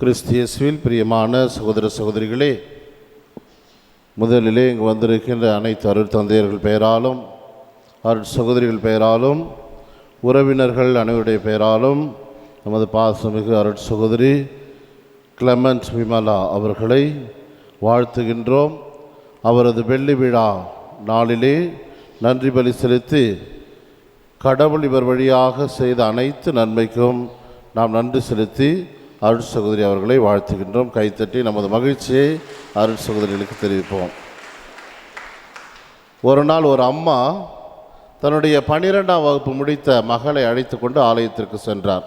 கிறிஸ்தியஸ்வில் பிரியமான சகோதர சகோதரிகளே முதலிலே இங்கு வந்திருக்கின்ற அனைத்து அருள் தந்தையர்கள் பெயராலும் அருள் சகோதரிகள் பெயராலும் உறவினர்கள் அனைவருடைய பெயராலும் நமது பாசமிகு அருள் சகோதரி கிளமண்ட் விமலா அவர்களை வாழ்த்துகின்றோம். அவரது வெள்ளி விழா நாளிலே நன்றி பலி செலுத்தி கடவுள் இவர் வழியாக செய்த அனைத்து நன்மைக்கும் நாம் நன்றி செலுத்தி அருள் சகோதரி அவர்களை வாழ்த்துகின்றோம். கைத்தட்டி நமது மகிழ்ச்சியை அருள் சகோதரிகளுக்கு தெரிவிப்போம். ஒரு நாள் ஒரு அம்மா தன்னுடைய பன்னிரெண்டாம் வகுப்பு முடித்த மகளை அழைத்து கொண்டு ஆலயத்திற்கு சென்றார்.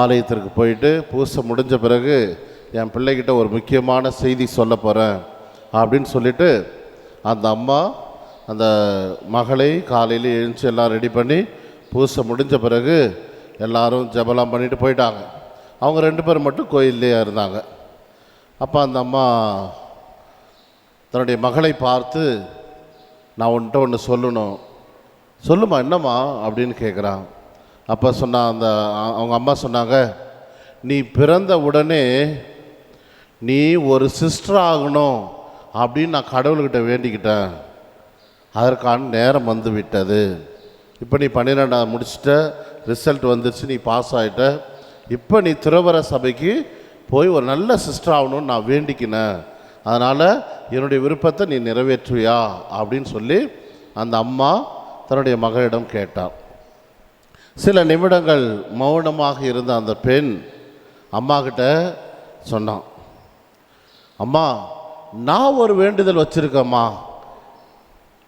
ஆலயத்திற்கு போயிட்டு பூசை முடிஞ்ச பிறகு என் பிள்ளைகிட்ட ஒரு முக்கியமான செய்தி சொல்ல போகிறேன் அப்படின்னு சொல்லிட்டு அந்த அம்மா அந்த மகளை காலையில் எழுந்துச்சு எல்லாம் ரெடி பண்ணி பூசை முடிஞ்ச பிறகு எல்லாரும் ஜெபலாம் பண்ணிட்டு போயிட்டாங்க. அவங்க ரெண்டு பேரும் மட்டும் கோயில்லையே இருந்தாங்க. அப்போ அந்த அம்மா தன்னுடைய மகளை பார்த்து நான் உன்கிட்ட ஒன்று சொல்லணும். சொல்லுமா என்னம்மா? அப்படின்னு கேட்குறான் அப்போ சொன்னான் அந்த அவங்க அம்மா சொன்னாங்க நீ பிறந்த உடனே நீ ஒரு சிஸ்டர் ஆகணும் அப்படின்னு நான் கடவுள்கிட்ட வேண்டிக்கிட்டேன். அதற்கான நேரம் வந்து விட்டது. இப்போ நீ பன்னிரெண்டாவது முடிச்சுட்ட ரிசல்ட் வந்துருச்சு நீ பாஸ் ஆகிட்ட இப்போ நீ திருவர சபைக்கு போய் ஒரு நல்ல சிஸ்டர் ஆகணும்னு நான் வேண்டிக்கினேன். அதனால் என்னுடைய விருப்பத்தை நீ நிறைவேற்றுவியா? அப்படின்னு சொல்லி அந்த அம்மா தன்னுடைய மகளிடம் கேட்டார். சில நிமிடங்கள் மௌனமாக இருந்த அந்த பெண் அம்மா கிட்ட சொன்னான் அம்மா நான் ஒரு வேண்டுதல் வச்சுருக்கேம்மா.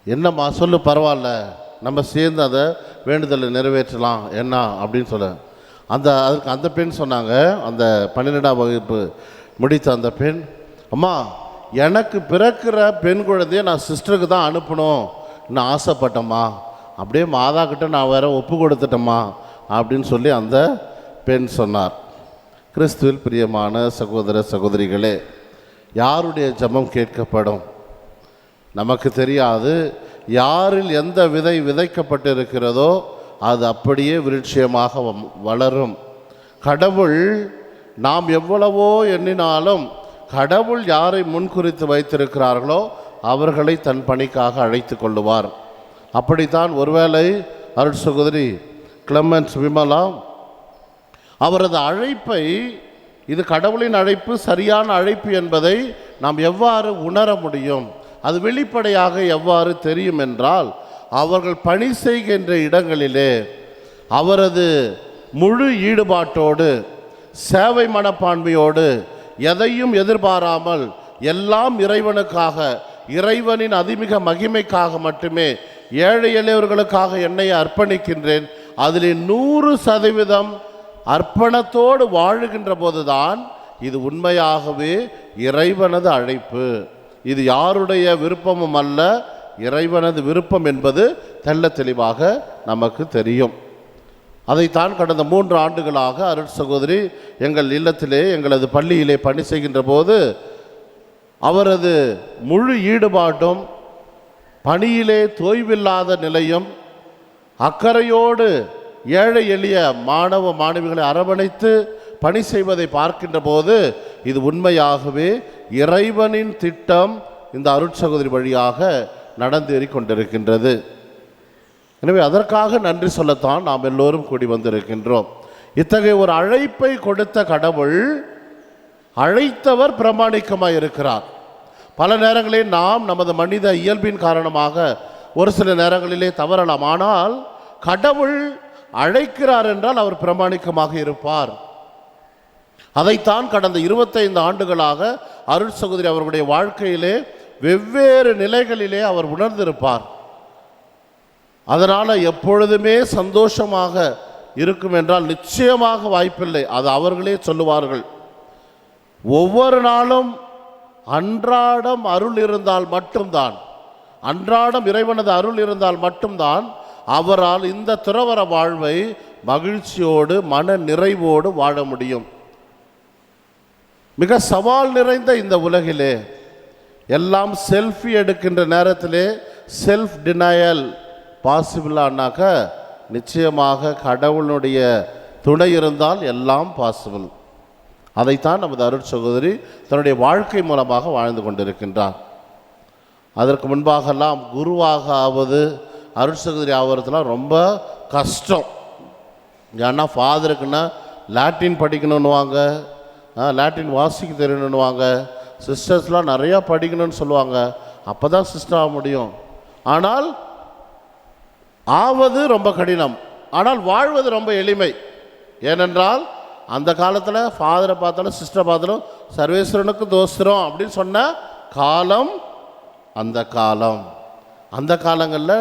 என்னம்மா சொல்லு பரவாயில்ல. நம்ம சேர்ந்து அதை வேண்டுதலை நிறைவேற்றலாம். என்ன? அப்படின்னு சொல்ல அந்த அதுக்கு அந்த பெண் சொன்னாங்க அந்த பன்னிரெண்டாம் வகுப்பு முடித்த அந்த பெண் அம்மா எனக்கு பிறக்கிற பெண் குழந்தைய நான் சிஸ்டருக்கு தான் அனுப்பணும். நான் ஆசைப்பட்டேம்மா. அப்படியே மாதா கிட்ட நான் வேற ஒப்பு கொடுத்துட்டேம்மா. அப்படின்னு சொல்லி அந்த பெண் சொன்னார். கிறிஸ்துவில் பிரியமான சகோதர சகோதரிகளே யாருடைய ஜெபம் கேட்கப்படும்? நமக்கு தெரியாது. யாரில் எந்த விதை விதைக்கப்பட்டிருக்கிறதோ அது அப்படியே விருட்சியமாக வ- வளரும். கடவுள் நாம் எவ்வளவோ எண்ணினாலும் கடவுள் யாரை முன்குறித்து வைத்திருக்கிறார்களோ அவர்களை தன் பணிக்காக அழைத்து கொள்ளுவார். அப்படித்தான் ஒருவேளை அருள் சகோதரி கிளமன்ஸ் விமலா அவரது அழைப்பை இது கடவுளின் அழைப்பு சரியான அழைப்பு என்பதை நாம் எவ்வாறு உணர முடியும்? அது வெளிப்படையாக எவ்வாறு தெரியும் என்றால் அவர்கள் பணி செய்கின்ற இடங்களிலே அவரது முழு ஈடுபாட்டோடு சேவை மனப்பான்மையோடு எதையும் எதிர்பாராமல் எல்லாம் இறைவனுக்காக இறைவனின் அதிமிக மகிமைக்காக மட்டுமே ஏழை எளியவர்களுக்காக என்னை அர்ப்பணிக்கின்றேன். அதில் நூறு சதவீதம் அர்ப்பணத்தோடு வாழுகின்ற போதுதான் இது உண்மையாகவே இறைவனது அழைப்பு. இது யாருடைய விருப்பமும் அல்ல இறைவனது விருப்பம் என்பது தெள்ள தெளிவாக நமக்கு தெரியும். அதைத்தான் கடந்த மூன்று ஆண்டுகளாக அருட் சகோதரி எங்கள் இல்லத்திலே எங்களது பள்ளியிலே பணி செய்கின்ற போது அவரது முழு ஈடுபாட்டும் பணியிலே தோய்வில்லாத நிலையும் அக்கறையோடு ஏழை எளிய மாணவ மாணவிகளை அரவணைத்து பணி செய்வதை பார்க்கின்ற போது இது உண்மையாகவே இறைவனின் திட்டம் இந்த அருட்சகோதரி வழியாக நடந்தேறி கொண்டிருக்கின்றது எனவே அதற்காக நன்றி சொல்லத்தான் நாம் எல்லோரும் கூடி வந்திருக்கின்றோம். இத்தகைய ஒரு அழைப்பை கொடுத்த கடவுள் அழைத்தவர் பிரமாணிக்கமாக இருக்கிறார். பல நேரங்களில் நாம் நமது மனித இயல்பின் காரணமாக ஒரு சில நேரங்களிலே தவறலாம். ஆனால் கடவுள் அழைக்கிறார் என்றால் அவர் பிரமாணிக்கமாக இருப்பார். அதைத்தான் கடந்த இருபத்தைந்து ஆண்டுகளாக அருள் சகோதரி அவர்களுடைய வாழ்க்கையிலே வெவ்வேறு நிலைகளிலே அவர் உணர்ந்திருப்பார். அதனால் எப்பொழுதுமே சந்தோஷமாக இருக்கும் என்றால் நிச்சயமாக வாய்ப்பில்லை. அது அவர்களே சொல்லுவார்கள். ஒவ்வொரு நாளும் அன்றாடம் அருள் இருந்தால் மட்டும்தான் அன்றாடம் இறைவனது அருள் இருந்தால் மட்டும்தான் அவரால் இந்த துறவர வாழ்வை மகிழ்ச்சியோடு மன நிறைவோடு வாழ முடியும். மிக சவால் நிறைந்த இந்த உலகிலே எல்லாம் செல்ஃபி எடுக்கின்ற நேரத்திலே செல்ஃப் டினயல் பாசிபிளானாக்க நிச்சயமாக கடவுளுடைய துணை இருந்தால் எல்லாம் பாசிபிள் அதைத்தான் நமது அருட் சகோதரி தன்னுடைய வாழ்க்கை மூலமாக வாழ்ந்து கொண்டிருக்கின்றார். அதற்கு முன்பாகலாம் குருவாக ஆவது அருட் சகோதரி ஆகிறதுலாம் ரொம்ப கஷ்டம். ஏன்னா ஃபாதருக்குன்னா லாட்டின் படிக்கணுன்னுவாங்க ஆ, லாட்டின் வாசிக்க தெரியணுன்னுவாங்க சிஸ்டர்ஸ்லாம் நிறையா படிக்கணும்னு சொல்லுவாங்க. அப்போ தான் சிஸ்டர் ஆக முடியும். ஆனால் ஆவது ரொம்ப கடினம். ஆனால் வாழ்வது ரொம்ப எளிமை. ஏனென்றால் அந்த காலத்தில் ஃபாதரை பார்த்தாலும் சிஸ்டரை பார்த்தாலும் சர்வேஸ்வரனுக்கு தோஸ்திரம் அப்படின்னு சொன்ன காலம் அந்த காலம். அந்த காலங்களில்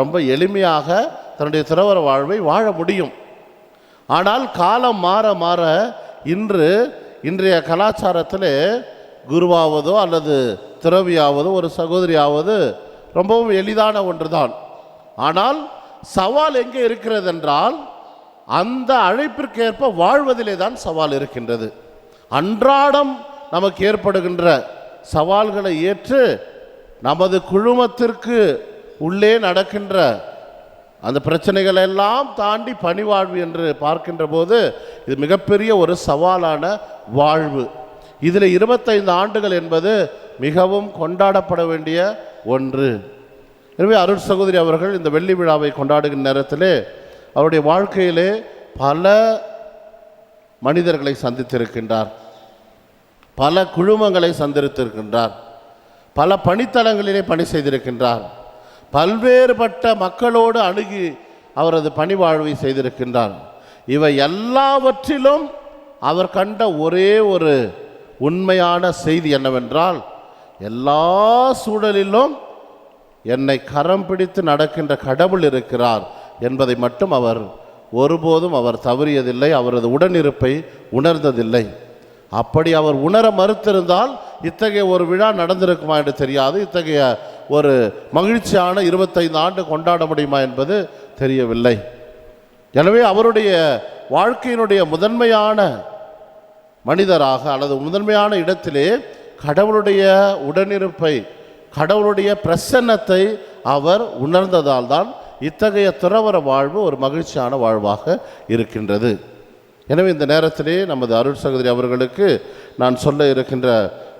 ரொம்ப எளிமையாக தன்னுடைய துறவர வாழ்வை வாழ முடியும். ஆனால் காலம் மாற மாற இன்று இன்றைய கலாச்சாரத்தில் குருவாவதோ அல்லது துறவியாவதோ ஒரு சகோதரியாவது ரொம்பவும் எளிதான ஒன்று தான் ஆனால் சவால் எங்கே இருக்கிறது என்றால் அந்த அழைப்பிற்கேற்ப வாழ்வதிலே தான் சவால் இருக்கின்றது. அன்றாடம் நமக்கு ஏற்படுகின்ற சவால்களை ஏற்று நமது குழுமத்திற்கு உள்ளே நடக்கின்ற அந்த பிரச்சனைகள் எல்லாம் தாண்டி பணிவாழ்வு என்று பார்க்கின்ற போது இது மிகப்பெரிய ஒரு சவாலான வாழ்வு. இதில் இருபத்தைந்து ஆண்டுகள் என்பது மிகவும் கொண்டாடப்பட வேண்டிய ஒன்று. எனவே அருள் சகோதரி அவர்கள் இந்த வெள்ளி விழாவை கொண்டாடுகிற நேரத்திலே அவருடைய வாழ்க்கையிலே பல மனிதர்களை சந்தித்திருக்கின்றார். பல குழுமங்களை சந்தித்திருக்கின்றார். பல பணித்தளங்களிலே பணி செய்திருக்கின்றார். பல்வேறுபட்ட மக்களோடு அணுகி அவரது பணி வாழ்வை செய்திருக்கின்றார். இவை எல்லாவற்றிலும் அவர் கண்ட ஒரே ஒரு உண்மையான செய்தி என்னவென்றால் எல்லா சூழலிலும் என்னை கரம் பிடித்து நடக்கின்ற கடவுள் இருக்கிறார் என்பதை மட்டும் அவர் ஒருபோதும் அவர் தவறியதில்லை அவரது உடனிருப்பை உணர்ந்ததில்லை. அப்படி அவர் உணர மறுத்திருந்தால் இத்தகைய ஒரு விழா நடந்திருக்குமா என்று தெரியாது இத்தகைய ஒரு மகிழ்ச்சியான இருபத்தைந்து ஆண்டு கொண்டாட முடியுமா என்பது தெரியவில்லை. எனவே அவருடைய வாழ்க்கையினுடைய முதன்மையான மனிதராக அல்லது முதன்மையான இடத்திலே கடவுளுடைய உடனிருப்பை கடவுளுடைய பிரசன்னத்தை அவர் உணர்ந்ததால் தான் இத்தகைய துறவர வாழ்வு ஒரு மகிழ்ச்சியான வாழ்வாக இருக்கின்றது. எனவே இந்த நேரத்திலே நமது அருள் சகோதரி அவர்களுக்கு நான் சொல்ல இருக்கின்ற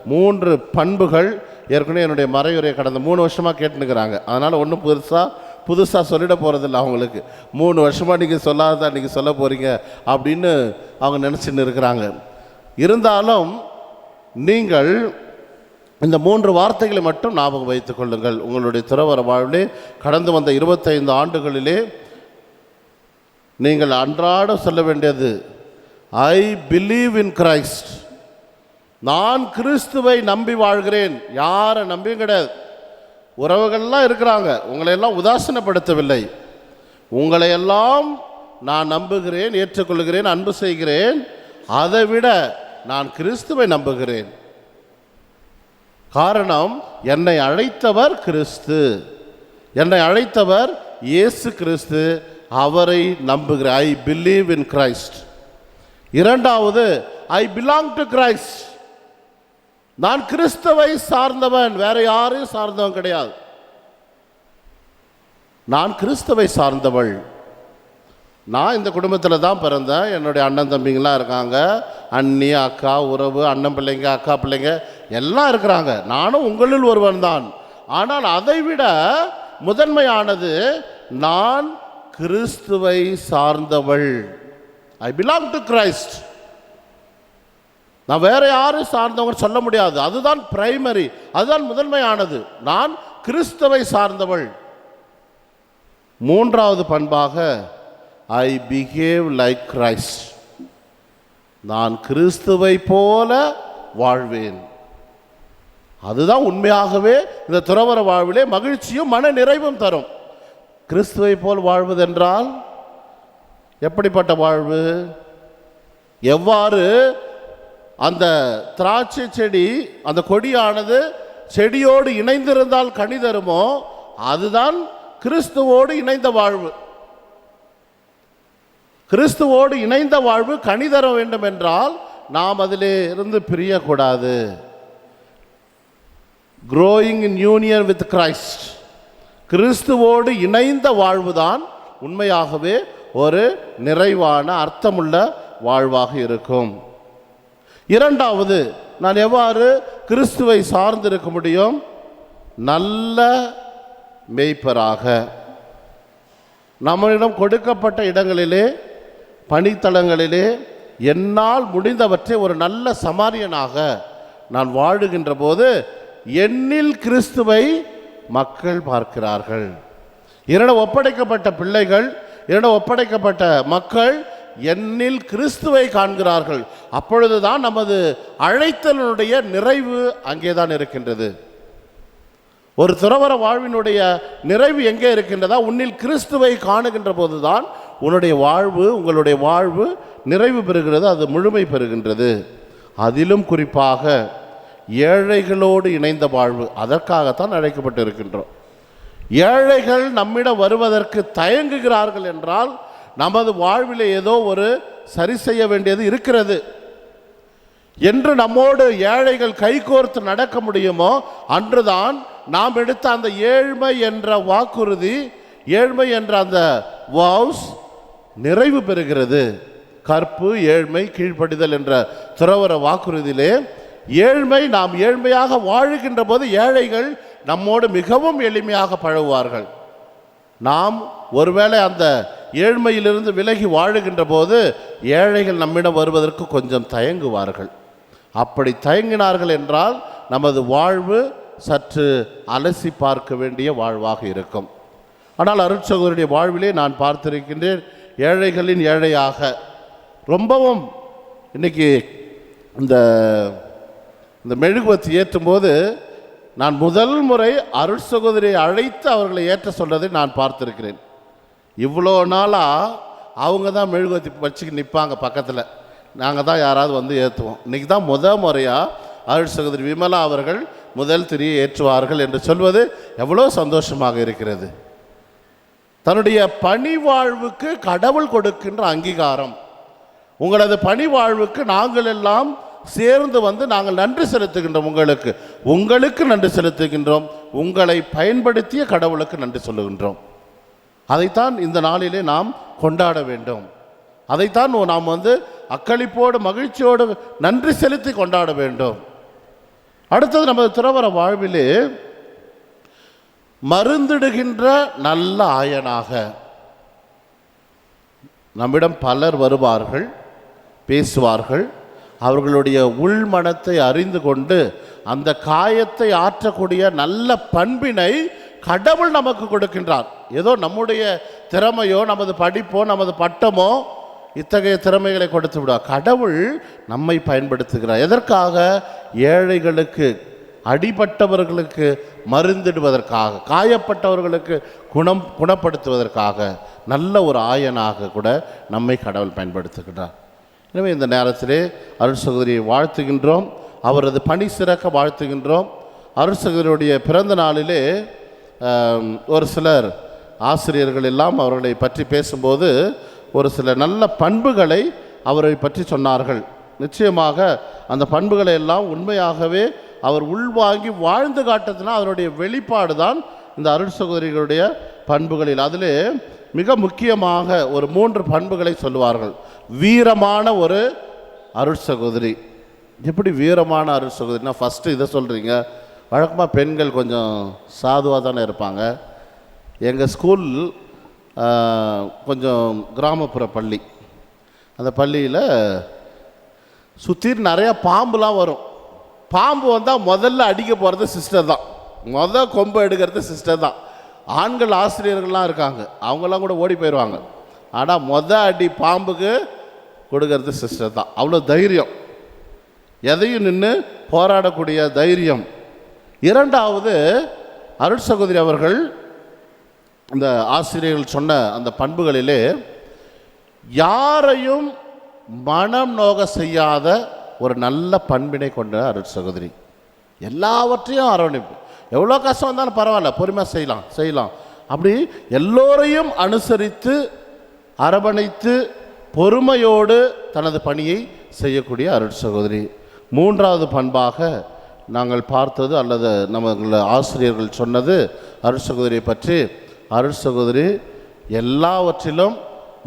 மூன்று பண்புகள் ஏற்கனவே என்னுடைய மறையுரையை கடந்த மூணு வருஷமாக கேட்டுனுக்கிறாங்க அதனால் ஒன்றும் புதுசாக புதுசாக சொல்லிட போகிறதில்ல அவங்களுக்கு. மூணு வருஷமாக நீங்கள் சொல்லாததான் நீங்கள் சொல்ல போகிறீங்க அப்படின்னு அவங்க நினச்சின்னு இருக்கிறாங்க. இருந்தாலும் நீங்கள் இந்த மூன்று வார்த்தைகளை மட்டும் ஞாபகம் வைத்துக் கொள்ளுங்கள். உங்களுடைய துறவர வாழ்விலே கடந்து வந்த இருபத்தைந்து ஆண்டுகளிலே நீங்கள் அன்றாடம் சொல்ல வேண்டியது ஐ பிலீவ் இன் கிரைஸ்ட் நான் கிறிஸ்துவை நம்பி வாழ்கிறேன். யாரை நம்பியும் கிடையாது. உறவுகள்லாம் இருக்கிறாங்க. உங்களையெல்லாம் உதாசீனப்படுத்தவில்லை. உங்களையெல்லாம் நான் நம்புகிறேன் ஏற்றுக்கொள்கிறேன் அன்பு செய்கிறேன். அதை விட நான் கிறிஸ்துவை நம்புகிறேன். காரணம் என்னை அழைத்தவர் கிறிஸ்து. என்னை அழைத்தவர் இயேசு கிறிஸ்து. அவரை நம்புகிறேன் ஐ பிலீவ் இன் கிரைஸ்ட் இரண்டாவது ஐ பிலாங் டு கிரைஸ்ட் நான் கிறிஸ்துவை சார்ந்தவன் வேற யாரையும் சார்ந்தவன் கிடையாது. நான் கிறிஸ்துவை சார்ந்தவள். நான் இந்த குடும்பத்தில் தான் பிறந்தேன். என்னுடைய அண்ணன் தம்பிங்களாம் இருக்காங்க. அண்ணி அக்கா உறவு அண்ணன் பிள்ளைங்க அக்கா பிள்ளைங்க எல்லாம் இருக்கிறாங்க. நானும் உங்களில் ஒருவன் தான். ஆனால் அதை விட முதன்மையானது நான் கிறிஸ்துவை சார்ந்தவள். ஐ பிலாங் டு கிரைஸ்ட் நான் வேற யாரும் சார்ந்தவங்க சொல்ல முடியாது. அதுதான் பிரைமரி அதுதான் முதன்மையானது. நான் கிறிஸ்துவை சார்ந்தவள். மூன்றாவது பண்பாக ஐ பிஹேவ் லைக் கிரைஸ்ட் நான் கிறிஸ்துவை போல வாழ்வேன். அதுதான் உண்மையாகவே இந்த துறவர வாழ்விலே மகிழ்ச்சியும் மன நிறைவும் தரும். கிறிஸ்துவை போல் வாழ்வதென்றால் எப்படிப்பட்ட வாழ்வு? எவ்வாறு அந்த திராட்சை செடி அந்த கொடியானது செடியோடு இணைந்திருந்தால் கனி தருமோ அதுதான் கிறிஸ்துவோடு இணைந்த வாழ்வு. கிறிஸ்துவோடு இணைந்த வாழ்வு கனி தர வேண்டும் என்றால் நாம் அதிலே இருந்து பிரியக்கூடாது. Growing in union with Christ கிறிஸ்துவோடு இணைந்த வாழ்வுதான் உண்மையாகவே ஒரு நிறைவான அர்த்தமுள்ள வாழ்வாக இருக்கும். இரண்டாவது நான் எவ்வாறு கிறிஸ்துவை சார்ந்திருக்க முடியும்? நல்ல மெய்ப்பராக. நம்மளிடம் கொடுக்கப்பட்ட இடங்களிலே பணித்தளங்களிலே என்னால் முடிந்தவற்றை ஒரு நல்ல சமாரியனாக நான் வாழுகின்ற போது என்னில் கிறிஸ்துவை மக்கள் பார்க்கிறார்கள். என்னிடம் ஒப்படைக்கப்பட்ட பிள்ளைகள் என்னிடம் ஒப்படைக்கப்பட்ட மக்கள் என்னில் கிறிஸ்துவை காண்கிறார்கள். அப்பொழுதுதான் நமது அழைத்தலுடைய நிறைவு அங்கேதான் இருக்கின்றது. ஒரு துறவர வாழ்வினுடைய நிறைவு எங்கே இருக்கின்றதா? உன்னில் கிறிஸ்துவை காணுகின்ற போதுதான் உன்னுடைய வாழ்வு உங்களுடைய வாழ்வு நிறைவு பெறுகிறது அது முழுமை பெறுகின்றது. அதிலும் குறிப்பாக ஏழைகளோடு இணைந்த வாழ்வு அதற்காகத்தான் அழைக்கப்பட்டு இருக்கின்றோம் ஏழைகள் நம்மிடம் வருவதற்கு தயங்குகிறார்கள் என்றால் நமது வாழ்விலே ஏதோ ஒரு சரி செய்ய வேண்டியது இருக்கிறது. என்று நம்மோடு ஏழைகள் கைகோர்த்து நடக்க முடியுமோ அன்றுதான் நாம் எடுத்த அந்த ஏழ்மை என்ற வாக்குறுதி ஏழ்மை என்ற அந்த வாவ்ஸ் நிறைவு பெறுகிறது. கற்பு ஏழ்மை கீழ்ப்படிதல் என்ற துறவர வாக்குறுதியிலே ஏழ்மை நாம் ஏழ்மையாக வாழுகின்ற போது ஏழைகள் நம்மோடு மிகவும் எளிமையாக பழகுவார்கள். நாம் ஒருவேளை அந்த ஏழ்மையிலிருந்து விலகி வாழுகின்ற போது ஏழைகள் நம்மிடம் வருவதற்கு கொஞ்சம் தயங்குவார்கள். அப்படி தயங்கினார்கள் என்றால் நமது வாழ்வு சற்று அலசி பார்க்க வேண்டிய வாழ்வாக இருக்கும். ஆனால் அருட்சகோருடைய வாழ்விலே நான் பார்த்திருக்கின்றேன் ஏழைகளின் ஏழையாக. ரொம்பவும் இன்னைக்கு இந்த இந்த மெழுகுவத்தி ஏற்றும்போது நான் முதல் முறை அருள் சகோதரியை அழைத்து அவர்களை ஏற்ற சொல்கிறதை நான் பார்த்திருக்கிறேன். இவ்வளோ நாளாக அவங்க தான் மெழுகுவத்தி வச்சுக்கு நிற்பாங்க பக்கத்தில். நாங்கள் தான் யாராவது வந்து ஏற்றுவோம் இன்னைக்கு தான் முத முறையாக அருள் சகோதரி விமலா அவர்கள் முதல் திரியை ஏற்றுவார்கள் என்று சொல்வது எவ்வளோ சந்தோஷமாக இருக்கிறது. தன்னுடைய பணி வாழ்வுக்கு கடவுள் கொடுக்கின்ற அங்கீகாரம். உங்களது பணி வாழ்வுக்கு நாங்கள் எல்லாம் சேர்ந்து வந்து நாங்கள் நன்றி செலுத்துகின்றோம் உங்களுக்கு. உங்களுக்கு நன்றி செலுத்துகின்றோம். உங்களை பயன்படுத்திய கடவுளுக்கு நன்றி சொல்லுகின்றோம். அதைத்தான் இந்த நாளிலே நாம் கொண்டாட வேண்டும். அதைத்தான் நாம் வந்து அக்களிப்போடு மகிழ்ச்சியோடு நன்றி செலுத்தி கொண்டாட வேண்டும். அடுத்தது நமது துறவர வாழ்விலே மருந்திடுகின்ற நல்ல ஆயனாக. நம்மிடம் பலர் வருவார்கள் பேசுவார்கள். அவர்களுடைய உள்மனத்தை அறிந்து கொண்டு அந்த காயத்தை ஆற்றக்கூடிய நல்ல பண்பினை கடவுள் நமக்கு கொடுக்கின்றார். ஏதோ நம்முடைய திறமையோ நமது படிப்போ நமது பட்டமோ இத்தகைய திறமைகளை கொடுத்து விடுவார். கடவுள் நம்மை பயன்படுத்துகிறார். எதற்காக? ஏழைகளுக்கு அடிபட்டவர்களுக்கு மருந்திடுவதற்காக காயப்பட்டவர்களுக்கு குணம் குணப்படுத்துவதற்காக நல்ல ஒரு ஆயனாக கூட நம்மை கடவுள் பயன்படுத்துகிறார் எனவே இந்த நேரத்திலே அருள் சகோதரியை வாழ்த்துகின்றோம் அவரது பணி சிறக்க வாழ்த்துகின்றோம். அருள் சகோதரியுடைய பிறந்த நாளிலே ஒரு சிலர் ஆசிரியர்கள் எல்லாம் அவர்களை பற்றி பேசும்போது ஒரு சில நல்ல பண்புகளை அவரை பற்றி சொன்னார்கள். நிச்சயமாக அந்த பண்புகளை எல்லாம் உண்மையாகவே அவர் உள்வாங்கி வாழ்ந்து காட்டத்தினால் அதனுடைய வெளிப்பாடு தான் இந்த அருள் சகோதரிகளுடைய பண்புகளில். அதிலே மிக முக்கியமாக ஒரு மூன்று பண்புகளை சொல்லுவார்கள். வீரமான ஒரு அருள் சகோதரி. எப்படி வீரமான அருள் சகோதரினா ஃபஸ்ட்டு இதை சொல்கிறீங்க வழக்கமாக பெண்கள் கொஞ்சம் சாதுவாக தானே இருப்பாங்க. எங்கள் ஸ்கூல் கொஞ்சம் கிராமப்புற பள்ளி. அந்த பள்ளியில் சுற்றி நிறையா பாம்புலாம் வரும். பாம்பு வந்தால் முதல்ல அடிக்க போகிறது சிஸ்டர் தான். முத கொம்பு எடுக்கிறது சிஸ்டர் தான். ஆண்கள் ஆசிரியர்கள்லாம் இருக்காங்க. அவங்கெல்லாம் கூட ஓடி போயிடுவாங்க ஆனால் மொதல் அடி பாம்புக்கு கொடுக்கறது சிஸ்டர் தான். அவ்வளோ தைரியம். எதையும் நின்று போராடக்கூடிய தைரியம். இரண்டாவது அருள் சகோதரி அவர்கள் இந்த ஆசிரியர்கள் சொன்ன அந்த பண்புகளிலே யாரையும் மனம் நோக செய்யாத ஒரு நல்ல பண்பினை கொண்ட அருள் சகோதரி. எல்லாவற்றையும் அரவணைப்பு. எவ்வளோ கஷ்டம் வந்தாலும் பரவாயில்ல பொறுமையாக செய்யலாம் செய்யலாம். அப்படி எல்லோரையும் அனுசரித்து அரவணைத்து பொறுமையோடு தனது பணியை செய்யக்கூடிய அருள் சகோதரி. மூன்றாவது பண்பாக நாங்கள் பார்த்தது அல்லது நம்ம ஆசிரியர்கள் சொன்னது அருள் சகோதரியை பற்றி. அருள் சகோதரி எல்லாவற்றிலும்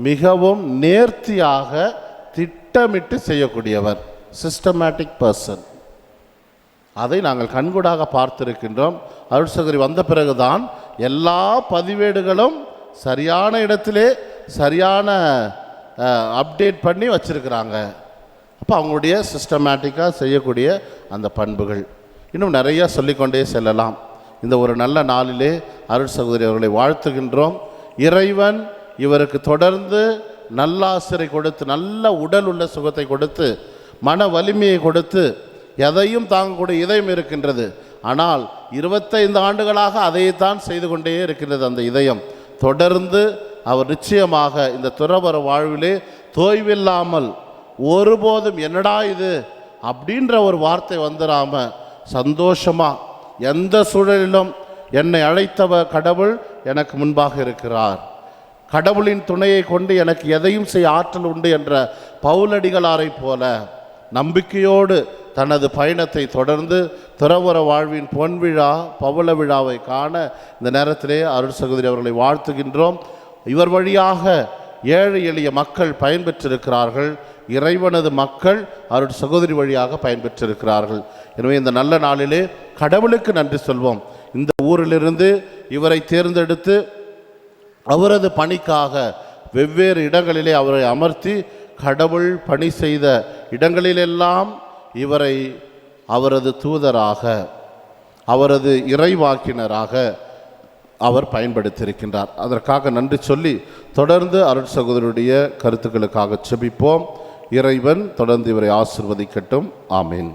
மிகவும் நேர்த்தியாக திட்டமிட்டு செய்யக்கூடியவர். சிஸ்டமேட்டிக் பர்சன் அதை நாங்கள் கண்கூடாக பார்த்திருக்கின்றோம். அருட்சகரி வந்த பிறகுதான் எல்லா பதிவேடுகளும் சரியான இடத்திலே சரியான அப்டேட் பண்ணி வச்சிருக்கிறாங்க. அப்போ அவங்களுடைய சிஸ்டமேட்டிக்காக செய்யக்கூடிய அந்த பண்புகள். இன்னும் நிறையா சொல்லிக்கொண்டே செல்லலாம். இந்த ஒரு நல்ல நாளிலே அருள் சகோதரி அவர்களை வாழ்த்துகின்றோம். இறைவன் இவருக்கு தொடர்ந்து நல்லாசிரை கொடுத்து நல்ல உடல் உள்ள சுகத்தை கொடுத்து மன வலிமையை கொடுத்து எதையும் தாங்கக்கூடிய இதயம் இருக்கின்றது. ஆனால் இருபத்தைந்து ஆண்டுகளாக அதைத்தான் செய்து கொண்டே இருக்கின்றது அந்த இதயம். தொடர்ந்து அவர் நிச்சயமாக இந்த துறவர வாழ்விலே தோய்வில்லாமல் ஒருபோதும் என்னடா இது அப்படின்ற ஒரு வார்த்தை வந்துடாம சந்தோஷமாக எந்த சூழலிலும் என்னை அழைத்தவ கடவுள் எனக்கு முன்பாக இருக்கிறார். கடவுளின் துணையை கொண்டு எனக்கு எதையும் செய்ய ஆற்றல் உண்டு என்ற பவுலடிகளாரை போல நம்பிக்கையோடு தனது பயணத்தை தொடர்ந்து துறவர வாழ்வின் பொன்விழா பவள விழாவை காண இந்த நேரத்திலே அருள் சகோதரி அவர்களை வாழ்த்துகின்றோம். இவர் வழியாக ஏழை எளிய மக்கள் பயன்பெற்றிருக்கிறார்கள். இறைவனது மக்கள் அருள் சகோதரி வழியாக பயன்பெற்றிருக்கிறார்கள். எனவே இந்த நல்ல நாளிலே கடவுளுக்கு நன்றி சொல்வோம். இந்த ஊரிலிருந்து இவரை தேர்ந்தெடுத்து அவரது பணிக்காக வெவ்வேறு இடங்களிலே அவரை அமர்த்தி கடவுள் பணி செய்த இடங்களிலெல்லாம் இவரை அவரது தூதராக அவரது இறைவாக்கினராக அவர் பயன்படுத்தியிருக்கின்றார். அதற்காக நன்றி சொல்லி தொடர்ந்து அருள் சகோதரருடைய கருத்துக்களுக்காக செபிப்போம். இறைவன் தொடர்ந்து இவரை ஆசிர்வதிக்கட்டும். ஆமீன்.